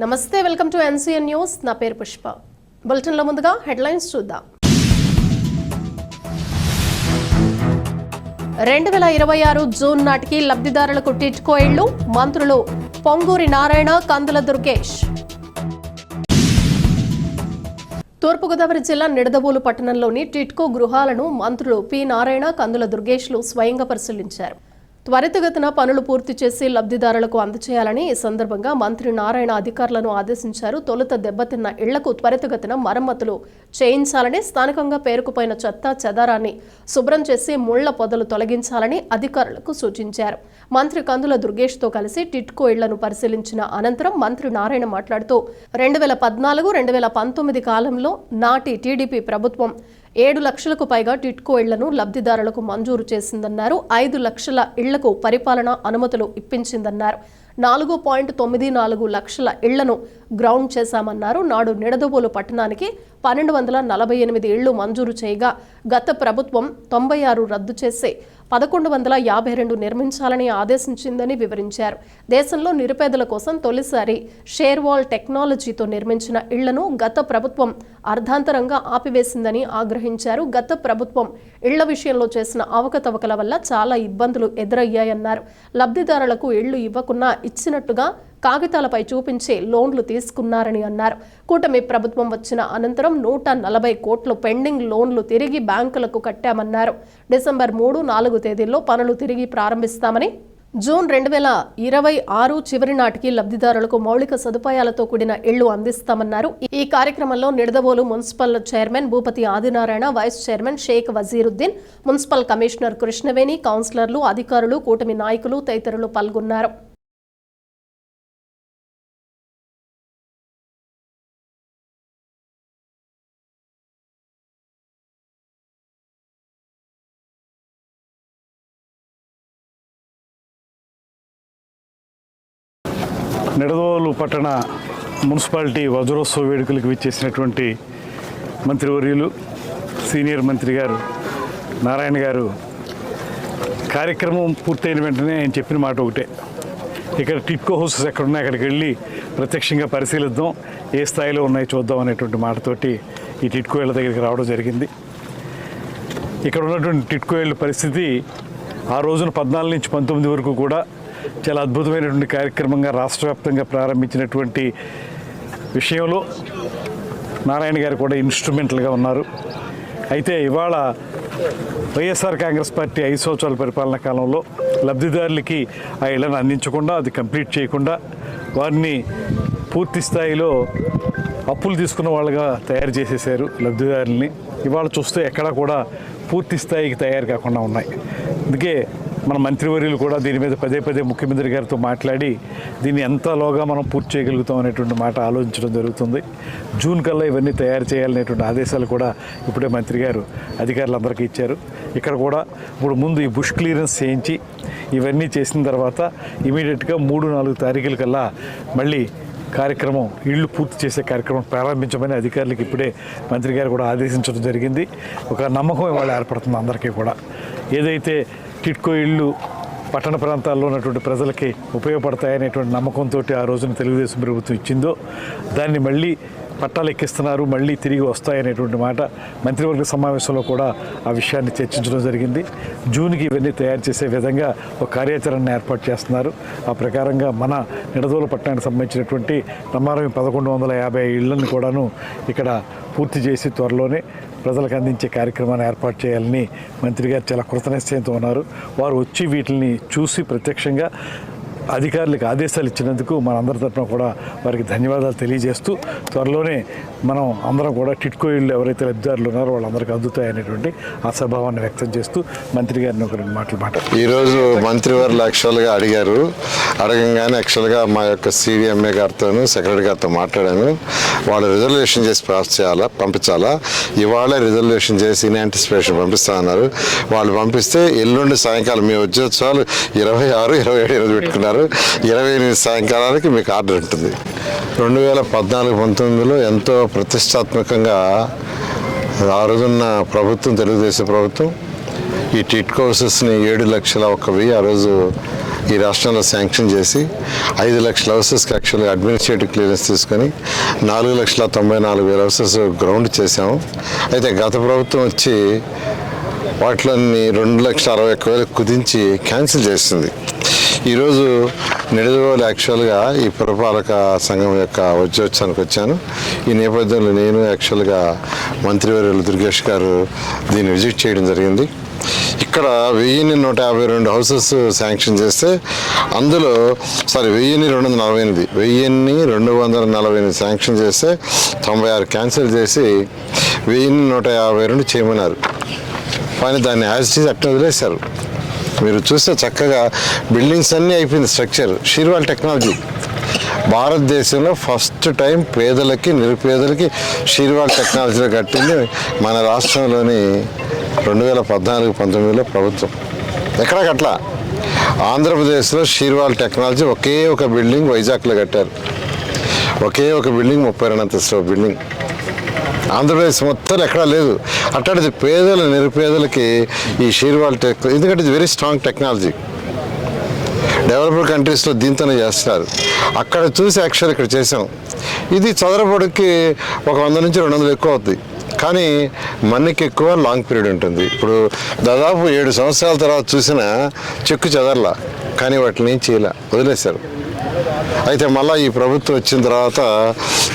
నమస్తే welcome to NCN news. నా పేరు పుష్ప. బులెటిన్లో ముందుగా హెడ్లైన్స్ చూద్దాం. రెండు వేల ఇరవై ఆరు జూన్ నాటికి లబ్ధిదారులకు టిట్కో ఇళ్ళు మంత్రులు పొంగూరి నారాయణ కందుల దుర్గేష్. తూర్పుగోదావరి జిల్లా నిడదవోలు పట్టణంలోని టిట్కో గృహాలను మంత్రులు పి నారాయణ కందుల దుర్గేష్లు స్వయంగా పరిశీలించారు. త్వరితగతిన పనులు పూర్తి చేసి లబ్ధిదారులకు అందచేయాలని ఈ సందర్భంగా మంత్రి నారాయణ అధికారులను ఆదేశించారు. తొలుత దెబ్బతిన్న ఇళ్ళకు త్వరితగతిన మరమ్మతులు చేయించాలని స్థానికంగా పేరుకుపోయిన చెత్త చెదారాన్ని శుభ్రం చేసి ముళ్ళ పొదలు తొలగించాలని అధికారులకు సూచించారు. మంత్రి కందుల దుర్గేష్తో కలిసి టిట్కో ఇళ్ళను పరిశీలించిన అనంతరం మంత్రి నారాయణ మాట్లాడుతూ రెండు వేల పద్నాలుగు రెండు వేల పంతొమ్మిది కాలంలో నాటి టీడీపీ ప్రభుత్వం ఏడు లక్షలకు పైగా టిట్కో ఇళ్ళను లబ్ధిదారులకు మంజూరు చేసిందన్నారు. ఐదు లక్షల ఇళ్ళకు పరిపాలన అనుమతులు ఇప్పించిందన్నారు. నాలుగు పాయింట్ తొమ్మిది నాలుగు లక్షల ఇళ్ళను గ్రౌండ్ చేశామన్నారు. నాడు నిడదవోలు పట్టణానికి పన్నెండు వందల నలభై ఎనిమిది ఇళ్ళు మంజూరు చేయగా గత ప్రభుత్వం తొంభై ఆరు రద్దు చేసి పదకొండు వందల యాభై రెండు నిర్మించాలని ఆదేశించిందని వివరించారు. దేశంలో నిరుపేదల కోసం తొలిసారి షేర్వాల్ టెక్నాలజీతో నిర్మించిన ఇళ్ళను గత ప్రభుత్వం అర్ధాంతరంగా ఆపివేసిందని ఆగ్రహించారు. గత ప్రభుత్వం ఇళ్ళ విషయంలో చేసిన అవకతవకల వల్ల చాలా ఇబ్బందులు ఎదురయ్యాయన్నారు. లబ్ధిదారులకు ఇళ్ళు ఇవ్వకున్నా ఇచ్చినట్టుగా కాగితాలపై చూపించే లోన్లు తీసుకున్నారని అన్నారు. కూటమి ప్రభుత్వం వచ్చిన అనంతరం నూట నలభై కోట్లు పెండింగ్ లోన్లు తిరిగి బ్యాంకులకు కట్టామన్నారు. డిసెంబర్ మూడు నాలుగు తేదీల్లో పనులు తిరిగి ప్రారంభిస్తామని జూన్ రెండు వేల ఇరవై ఆరు చివరి నాటికి లబ్ధిదారులకు మౌలిక సదుపాయాలతో కూడిన ఇళ్ళు అందిస్తామన్నారు. ఈ కార్యక్రమంలో Nidadavolu municipal chairman Bhupathi Adinarayana vice chairman Shaik Vazeeruddin municipal commissioner Krishnaveni కౌన్సిలర్లు అధికారులు కూటమి నాయకులు తదితరులు పాల్గొన్నారు. నిడదవోలు పట్టణ మున్సిపాలిటీ వజ్రోత్సవ వేడుకలకు విచ్చేసినటువంటి మంత్రివర్యులు సీనియర్ మంత్రి గారు నారాయణ గారు కార్యక్రమం పూర్తయిన వెంటనే ఆయన చెప్పిన మాట ఒకటే. ఇక్కడ టిట్కో హౌసెస్ ఎక్కడ ఉన్నాయి అక్కడికి వెళ్ళి ప్రత్యక్షంగా పరిశీలిద్దాం ఏ స్థాయిలో ఉన్నాయో చూద్దాం అనేటువంటి మాటతోటి ఈ టిట్కో ఇళ్ళ దగ్గరికి రావడం జరిగింది. ఇక్కడ ఉన్నటువంటి టిట్కో ఇళ్ళ పరిస్థితి ఆ రోజున పద్నాలుగు నుంచి పంతొమ్మిది వరకు కూడా చాలా అద్భుతమైనటువంటి కార్యక్రమంగా రాష్ట్ర వ్యాప్తంగా ప్రారంభించినటువంటి విషయంలో నారాయణ గారు కూడా ఇన్స్ట్రుమెంటల్గా ఉన్నారు. అయితే ఇవాళ వైఎస్ఆర్ కాంగ్రెస్ పార్టీ ఐదు సంవత్సరాల పరిపాలన కాలంలో లబ్ధిదారులకి ఆ ఇళ్ళను అందించకుండా అది కంప్లీట్ చేయకుండా వారిని పూర్తి స్థాయిలో అప్పులు తీసుకున్న వాళ్ళుగా తయారు చేసేసారు లబ్ధిదారుల్ని. ఇవాళ చూస్తే ఎక్కడా కూడా పూర్తి స్థాయికి తయారు కాకుండా ఉన్నాయి. అందుకే మన మంత్రివర్యులు కూడా దీని మీద పదే పదే ముఖ్యమంత్రి గారితో మాట్లాడి దీన్ని ఎంతలోగా మనం పూర్తి చేయగలుగుతాం అనేటువంటి మాట ఆలోచించడం జరుగుతుంది. జూన్ కల్లా ఇవన్నీ తయారు చేయాలనేటువంటి ఆదేశాలు కూడా ఇప్పుడే మంత్రి గారు అధికారులందరికీ ఇచ్చారు. ఇక్కడ కూడా ఇప్పుడు ముందు ఈ బుష్ క్లియరెన్స్ చేయించి ఇవన్నీ చేసిన తర్వాత ఇమీడియట్గా మూడు నాలుగు తారీఖుల కల్లా మళ్ళీ కార్యక్రమం ఇళ్ళు పూర్తి చేసే కార్యక్రమం ప్రారంభించమని అధికారులకు ఇప్పుడే మంత్రి గారు కూడా ఆదేశించడం జరిగింది. ఒక నమ్మకం ఇవాళ ఏర్పడుతుంది అందరికీ కూడా. ఏదైతే టిట్కో ఇళ్ళు పట్టణ ప్రాంతాల్లో ఉన్నటువంటి ప్రజలకి ఉపయోగపడతాయనేటువంటి నమ్మకంతో ఆ రోజున తెలుగుదేశం ప్రభుత్వం ఇచ్చిందో దాన్ని మళ్ళీ పట్టాలు ఎక్కిస్తున్నారు మళ్ళీ తిరిగి వస్తాయనేటువంటి మాట మంత్రివర్గ సమావేశంలో కూడా ఆ విషయాన్ని చర్చించడం జరిగింది. జూన్కి ఇవన్నీ తయారు చేసే విధంగా ఒక కార్యాచరణ ఏర్పాటు చేస్తున్నారు. ఆ ప్రకారంగా మన నిడదోల పట్టణానికి సంబంధించినటువంటి ప్రమారం పదకొండు వందల యాభై ఇళ్ళను కూడాను ఇక్కడ పూర్తి చేసి త్వరలోనే ప్రజలకు అందించే కార్యక్రమాన్ని ఏర్పాటు చేయాలని మంత్రి గారు చాలా కృతనిశ్చయంతో ఉన్నారు. వారు వచ్చి వీటిని చూసి ప్రత్యక్షంగా అధికారులకు ఆదేశాలు ఇచ్చినందుకు మనందరి తరఫున కూడా వారికి ధన్యవాదాలు తెలియజేస్తూ త్వరలోనే మనం అందరం కూడా టిట్కో ఇళ్ళు ఎవరైతే లబ్ధిదారులు ఉన్నారో వాళ్ళందరికీ అందుతాయనేటువంటి స్వభావాన్ని వ్యక్తం చేస్తూ మంత్రి గారిని ఒక రెండు మాటలు మాట ఈరోజు మంత్రి వారు యాక్చువల్గా అడిగారు. అడగంగానే యాక్చువల్గా మా యొక్క సిడిఎంఏ గారితోనూ సెక్రటరీ గారితో మాట్లాడాను. వాళ్ళు రిజర్వేషన్ చేసి పాస్ చేయాలా పంపించాలా? ఇవాళ రిజర్వేషన్ చేసి ఇన్ యాంటిసిపేషన్ పంపిస్తామన్నారు వాళ్ళు పంపిస్తే ఎల్లుండి సాయంకాలం మీ ఉద్యోత్సవాలు ఇరవై ఆరు ఇరవై ఏడు ఎనిమిది పెట్టుకున్నారు. ఇరవై ఎనిమిది సాయంకాలానికి మీకు ఆర్డర్ ఉంటుంది. రెండు వేల పద్నాలుగు పంతొమ్మిదిలో ఎంతో ప్రతిష్టాత్మకంగా ఆ రోజున్న ప్రభుత్వం తెలుగుదేశం ప్రభుత్వం ఈ టిట్ హౌసెస్ని ఏడు లక్షల ఒక వెయ్యి ఆ రోజు ఈ రాష్ట్రంలో శాంక్షన్ చేసి ఐదు లక్షల హౌసెస్కి యాక్చువల్గా అడ్మినిస్ట్రేటివ్ క్లియరెన్స్ తీసుకొని నాలుగు లక్షల తొంభై నాలుగు వేల హౌసెస్ గ్రౌండ్ చేసాము అయితే గత ప్రభుత్వం వచ్చి వాటిలోని రెండు లక్షల అరవై ఒక్క వేలు కుదించి క్యాన్సిల్ చేసింది. ఈరోజు నిడదవోలు యాక్చువల్గా ఈ పురపాలక సంఘం యొక్క ఉద్యోత్సవానికి వచ్చాను. ఈ నేపథ్యంలో నేను యాక్చువల్గా మంత్రివర్యులు దుర్గేష్ గారు దీన్ని విజిట్ చేయడం జరిగింది. ఇక్కడ వెయ్యిన్ని నూట యాభై రెండు హౌసెస్ శాంక్షన్ చేస్తే అందులో సారీ వెయ్యిన్ని రెండు వందల నలభై ఎనిమిది వెయ్యిన్ని రెండు వందల నలభై ఎనిమిది శాంక్షన్ చేస్తే తొంభై ఆరు క్యాన్సిల్ చేసి వెయ్యిన్ని నూట యాభై రెండు చేయమన్నారు. కానీ దాన్ని యాజ్ చేసి ఈజ్ అట్లా వదిలేశారు. మీరు చూస్తే చక్కగా బిల్డింగ్స్ అన్నీ అయిపోయింది స్ట్రక్చర్. Shear wall technology. భారతదేశంలో ఫస్ట్ టైం పేదలకి నిరుపేదలకి షీర్వాల్ టెక్నాలజీలో కట్టింది మన రాష్ట్రంలోని రెండు వేల పద్నాలుగు పంతొమ్మిదిలో ప్రభుత్వం. ఎక్కడ కట్లా ఆంధ్రప్రదేశ్లో షీర్వాల్ టెక్నాలజీ ఒకే ఒక బిల్డింగ్ వైజాగ్లో కట్టారు. ఒకే ఒక బిల్డింగ్ ముప్పై రెండు అంతస్తుల బిల్డింగ్. ఆంధ్రప్రదేశ్ మొత్తం ఎక్కడా లేదు. అట్లాంటిది పేదల నిరుపేదలకి ఈ షీర్వాల్ టెక్ ఎందుకంటే ఇది వెరీ స్ట్రాంగ్ టెక్నాలజీ డెవలప్డ్ కంట్రీస్లో దీంతోనే చేస్తున్నారు. అక్కడ చూసి యాక్చువల్ ఇక్కడ చేసాం ఇది చదరపడికి ఒక వంద నుంచి రెండు వందలు ఎక్కువ అవుతుంది కానీ మన్నికి ఎక్కువ లాంగ్ పీరియడ్ ఉంటుంది. ఇప్పుడు దాదాపు ఏడు సంవత్సరాల తర్వాత చూసిన చెక్కు చెదరలా. కానీ వాటిని చేయలే. వదిలేశారు. అయితే మళ్ళీ ఈ ప్రభుత్వం వచ్చిన తర్వాత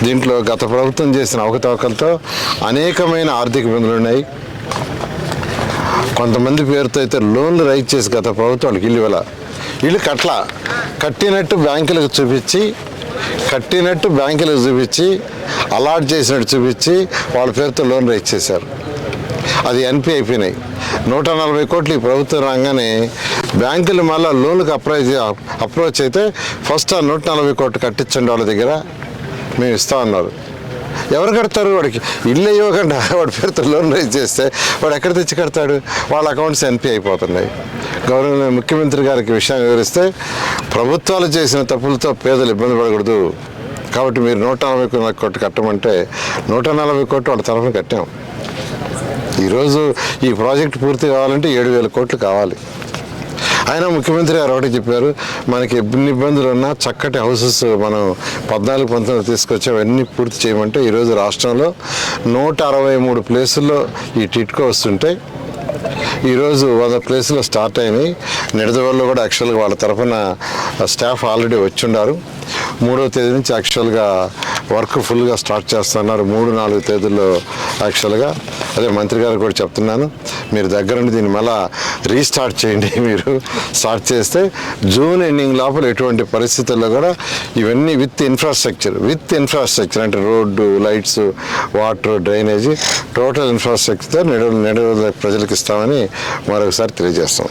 దీంట్లో గత ప్రభుత్వం చేసిన అవకతవకలతో అనేకమైన ఆర్థిక ఇబ్బందులు ఉన్నాయి. కొంతమంది పేరుతో అయితే లోన్లు రైజ్ చేసి గత ప్రభుత్వం వాళ్ళకి ఇల్లు ఇవ్వాల. ఇల్లు కట్ల కట్టినట్టు బ్యాంకులకు చూపించి కట్టినట్టు బ్యాంకులకు చూపించి అలాట్ చేసినట్టు చూపించి వాళ్ళ పేరుతో లోన్ రైజ్ చేశారు. అది ఎన్పి అయిపోయినాయి. నూట నలభై కోట్లు ఈ ప్రభుత్వం రాగానే బ్యాంకులు మళ్ళీ లోన్లకు అప్రైజ్ అప్రోచ్ అయితే ఫస్ట్ ఆ నూట నలభై కోట్లు కట్టించండి వాళ్ళ దగ్గర. మేము ఇస్తా ఉన్నారు ఎవరు కడతారు వాడికి? ఇల్లు ఇవ్వకుండా వాడి పేరుతో లోన్ రైజ్ చేస్తే వాడు ఎక్కడ తెచ్చి కడతాడు? వాళ్ళ అకౌంట్స్ ఎన్పి అయిపోతున్నాయి. గవర్నమెంట్ ముఖ్యమంత్రి గారికి విషయాన్ని వివరిస్తే ప్రభుత్వాలు చేసిన తప్పులతో పేదలు ఇబ్బంది పడకూడదు. కాబట్టి మీరు నూట నలభై కోట్లు కట్టమంటే నూట నలభై కోట్లు వాళ్ళ తరఫున కట్టాం. ఈరోజు ఈ ప్రాజెక్ట్ పూర్తి కావాలంటే ఏడు వేల కోట్లు కావాలి. ఆయన ముఖ్యమంత్రి గారు ఒకటి చెప్పారు మనకి ఎన్ని ఇబ్బందులు ఉన్నా చక్కటి హౌసెస్ మనం పద్నాలుగు పంతొమ్మిది తీసుకొచ్చి అవన్నీ పూర్తి చేయమంటే ఈరోజు రాష్ట్రంలో నూట అరవై మూడు ప్లేసుల్లో ఈ టిట్కో వస్తుంటే ఈరోజు వంద ప్లేసులు స్టార్ట్ అయినాయి. నిడదవల్లో కూడా యాక్చువల్గా వాళ్ళ తరఫున స్టాఫ్ ఆల్రెడీ వచ్చిండారు. మూడో తేదీ నుంచి యాక్చువల్గా వర్క్ ఫుల్గా స్టార్ట్ చేస్తున్నారు. మూడు నాలుగు తేదీల్లో యాక్చువల్గా అదే మంత్రి గారు కూడా చెప్తున్నాను మీరు దగ్గరుండి దీన్ని మళ్ళా రీస్టార్ట్ చేయండి మీరు. స్టార్ట్ చేస్తే జూన్ ఎండింగ్ లోపల ఎటువంటి పరిస్థితుల్లో కూడా ఇవన్నీ విత్ ఇన్ఫ్రాస్ట్రక్చర్ విత్ ఇన్ఫ్రాస్ట్రక్చర్ అంటే road lights water drainage total infrastructure నిడ నిడ ప్రజలకు ఇస్తామని మరొకసారి తెలియజేస్తాం.